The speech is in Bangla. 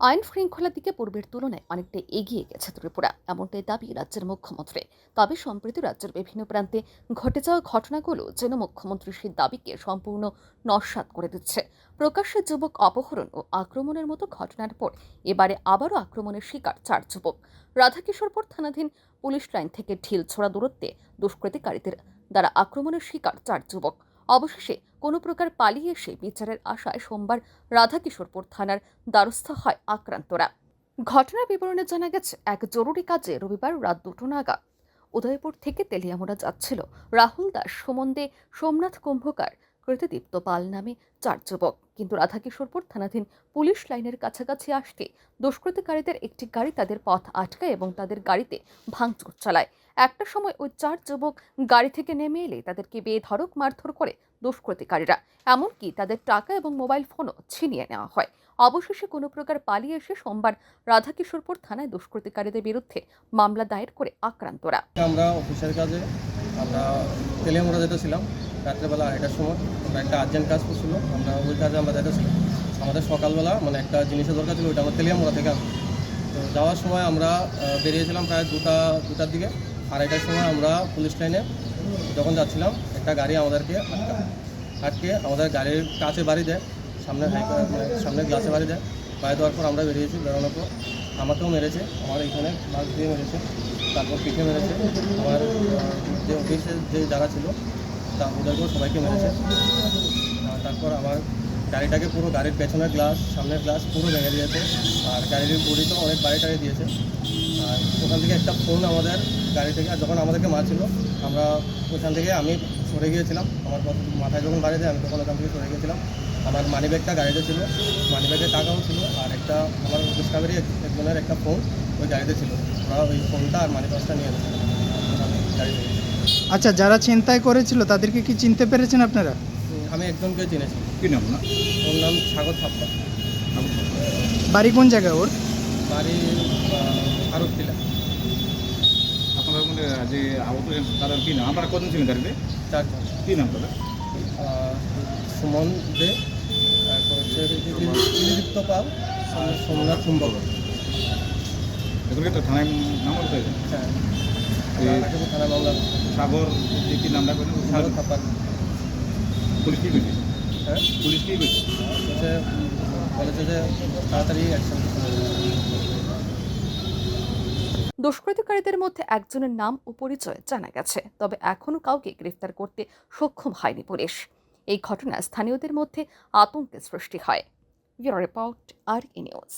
আইন শৃঙ্খলার দিকে পূর্বের তুলনায় অনেকটা এগিয়ে গেছে ত্রিপুরা, এমনটাই দাবি রাজ্যের মুখ্যমন্ত্রী। তবে সম্প্রতি রাজ্যের বিভিন্ন প্রান্তে ঘটে যাওয়া ঘটনাগুলো যেন মুখ্যমন্ত্রী সেই দাবিকে সম্পূর্ণ নস্বাত করে দিচ্ছে। প্রকাশ্যে যুবক অপহরণ ও আক্রমণের মতো ঘটনার পর এবারে আবারও আক্রমণের শিকার চার যুবক। রাধাকিশোরপুর থানাধীন পুলিশ লাইন থেকে ঢিল ছোড়া দূরত্বে দুষ্কৃতিকারীদের দ্বারা আক্রমণের শিকার চার যুবক। অবশেষে কোনো প্রকার পালিয়ে এসে বিচারের আশায় সোমবার রাধাকিশোরপুর থানার দ্বারস্থ হয় আক্রান্তরা। ঘটনার বিবরণে জানা গেছে, এক জরুরি কাজে রবিবার রাত দুটো নাগাদ উদয়পুর থেকে তেলিয়ামোড়া যাচ্ছিল রাহুল দাস সুমন্দে সোমনাথ কুম্ভকার, কৃতদীপ্ত পাল নামে চার যুবক। কিন্তু রাধাকিশোরপুর থানাধীন পুলিশ লাইনের কাছাকাছি আসতে দুষ্কৃতিকারীদের একটি গাড়ি তাদের পথ আটকায় এবং তাদের গাড়িতে ভাঙচুর চালায়। একটা সময় ওই চার যুবক গাড়ি থেকে নেমে এলে তাদেরকে বেধড়ক মারধর করে দুষ্কৃতিকারীরা। এমনকি তাদের টাকা এবং মোবাইল ফোনও ছিনিয়ে নেওয়া হয়। অবশেষে কোনো প্রকার পালিয়ে এসে সোমবার রাধাকিশোরপুর থানায় দুষ্কৃতিকারীদের বিরুদ্ধে মামলা দায়ের করে আক্রান্তরা। আমরা অফিসের কাজে, আমরা তেলিয়ামুড়া যেতেছিলাম রাত্রেবেলা আড়াইটার সময়। আমরা একটা আর্জেন্ট কাজ করছিল, আমরা ওই কাজে আমরা যেতেছিলাম আমাদের সকালবেলা মানে একটা জিনিসের দরকার ছিল, ওইটা আমরা তেলিয়ামুড়া থেকে। তো যাওয়ার সময় আমরা বেরিয়েছিলাম প্রায় দুটা, দুটার দিকে। আড়াইটার সময় আমরা পুলিশ লাইনে যখন যাচ্ছিলাম, একটা গাড়ি আমাদেরকে আটকা আমাদের গাড়ির কাছে বাড়ি দেয়, সামনে মানে সামনে গ্লাসে বাড়ি দেয়। বাড়ি দেওয়ার পর আমরা বেরিয়েছি বেরোনোর পর। আমাকেও মেরেছে, আমার এখানে বাস দিয়ে মেরেছে, তারপর পিঠে মেরেছে। আমার যে অফিসে যে যারা ছিল, তা ওদেরকেও সবাইকে মেরেছে। তারপর আমার গাড়িটাকে পুরো গাড়ির পেছনের গ্লাস, সামনের গ্লাস পুরো ভেঙে দিয়েছে। আর গাড়ির বডি তো অনেক বাড়ি টাড়ি দিয়েছে। ওখান থেকে একটা ফোন আমাদের গাড়ি থেকে আর যখন আমাদেরকে মারছিল আমরা ওখান থেকে আমি সরে গিয়েছিলাম। আমার মাথায় যখন বাড়ি দেয় আমি তখন ওখান থেকে সরে গিয়েছিলাম। আমার মানি ব্যাগটা গাড়িতে ছিল মানি ব্যাগের টাকাও ছিল আর একটা আমার ডিসকাভারি একজনের একটা ফোন ওই গাড়িতে ছিল। ওরা ওই ফোনটা আর মানি পাসটা নিয়ে গেছে। গাড়ি থেকে। আচ্ছা যারা চিন্তায় করেছিল তাদেরকে কি চিনতে পেরেছেন আপনারা? আমি একজনকে চিনেছি। কি নাম না ওর নাম সাগর থাপ্পা বাড়ি কোন জায়গায় ওর? বাড়ি ফারুক টিলা আপনাদের মধ্যে যে আহত তাদের কি নাম? আপনারা কজন ছিলেন গাড়িতে চারজন কি নাম তাদের? সুমন দে তারপর হচ্ছে দিলীপ্ত পাল আর সোমনাথ কুম্ভক এগুলোকে তো থানায় নাম্বার হয়েছে। হ্যাঁ। থানা মামলা সাগর যে কি নামটা করেন সাগর থাপ্পা পুলিশ কি করেছে? হ্যাঁ? পুলিশ কি করেছে? বলেছে যে তাড়াতাড়ি অ্যাকশন দুষ্কৃতিকারীদের মধ্যে একজনের নাম ও পরিচয় জানা গেছে, তবে এখনও কাউকে গ্রেফতার করতে সক্ষম হয়নি পুলিশ। এই ঘটনা স্থানীয়দের মধ্যে আতঙ্কের সৃষ্টি হয়। Bureau report R E news.